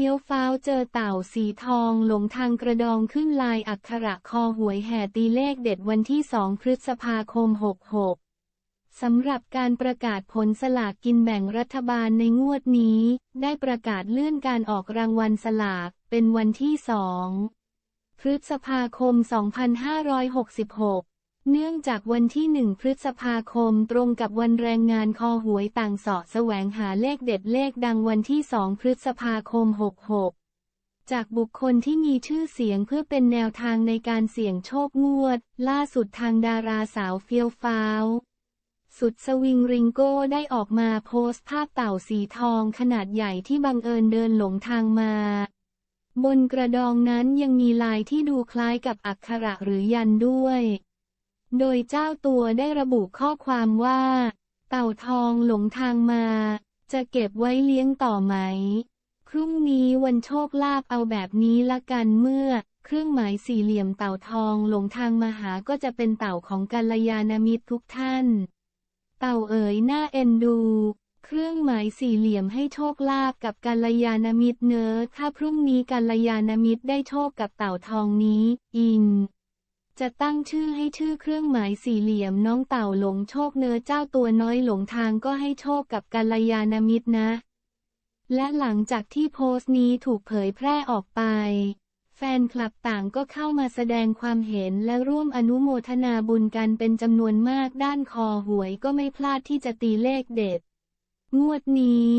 ฟี้ยวฟ้าวเจอเต่าสีทองหลงทางกระดองขึ้นลายอักขระคอหวยแห่ตีเลขเด็ดวันที่ 2 พฤษภาคม 66 สำหรับการประกาศผลสลากกินแบ่งรัฐบาลในงวดนี้ ได้ประกาศเลื่อนการออกรางวัลสลากเป็นวันที่ 2 พฤษภาคม 2566 เนื่องจากวันที่1พฤษภาคมตรงกับวันแรงงานคอหวยต่างสาะแสวงหาเลขเด็ดเลขดังวันที่2พฤษภาคม 66 จากบุคคลที่มีชื่อเสียงเพื่อเป็นแนวทางในการเสี่ยงโชคงวด ล่าสุดทางดาราสาวเฟียวฟ้าว สุดสวิงริงโก้ได้ออกมาโพสต์ภาพเต่าสีทองขนาดใหญ่ที่บังเอิญเดินหลงทางมาบนกระดองนั้นยังมีลายที่ดูคล้ายกับอักขระหรือยันด้วย โดยเจ้าตัวได้ระบุข้อความว่า เต่าทองหลงทางมา จะเก็บไว้เลี้ยงต่อไหม พรุ่งนี้วันโชคลาภเอาแบบนี้ละกันเมื่อ เครื่องหมายสี่เหลี่ยมเต่าทองหลงทางมาหาก็จะเป็นเต่าของกัลยาณมิตรทุกท่าน เต่าเอ๋ยน่าเอ็นดู เครื่องหมายสี่เหลี่ยมให้โชคลาภกับกัลยาณมิตรเนอถ้าพรุ่งนี้กัลยาณมิตรได้โชคกับเต่าทองนี้ อิง จะตั้งชื่อให้ชื่อเครื่องหมายสี่เหลี่ยมน้องเต่าหลงโชคเนอเจ้าตัวน้อยหลงทางก็ให้โชคกับกัลยาณมิตรนะ และหลังจากที่โพสต์นี้ถูกเผยแพร่ออกไป แฟนคลับต่างก็เข้ามาแสดงความเห็นและร่วมอนุโมทนาบุญกันเป็นจำนวนมากด้านคอหวยก็ไม่พลาดที่จะตีเลขเด็ด งวดนี้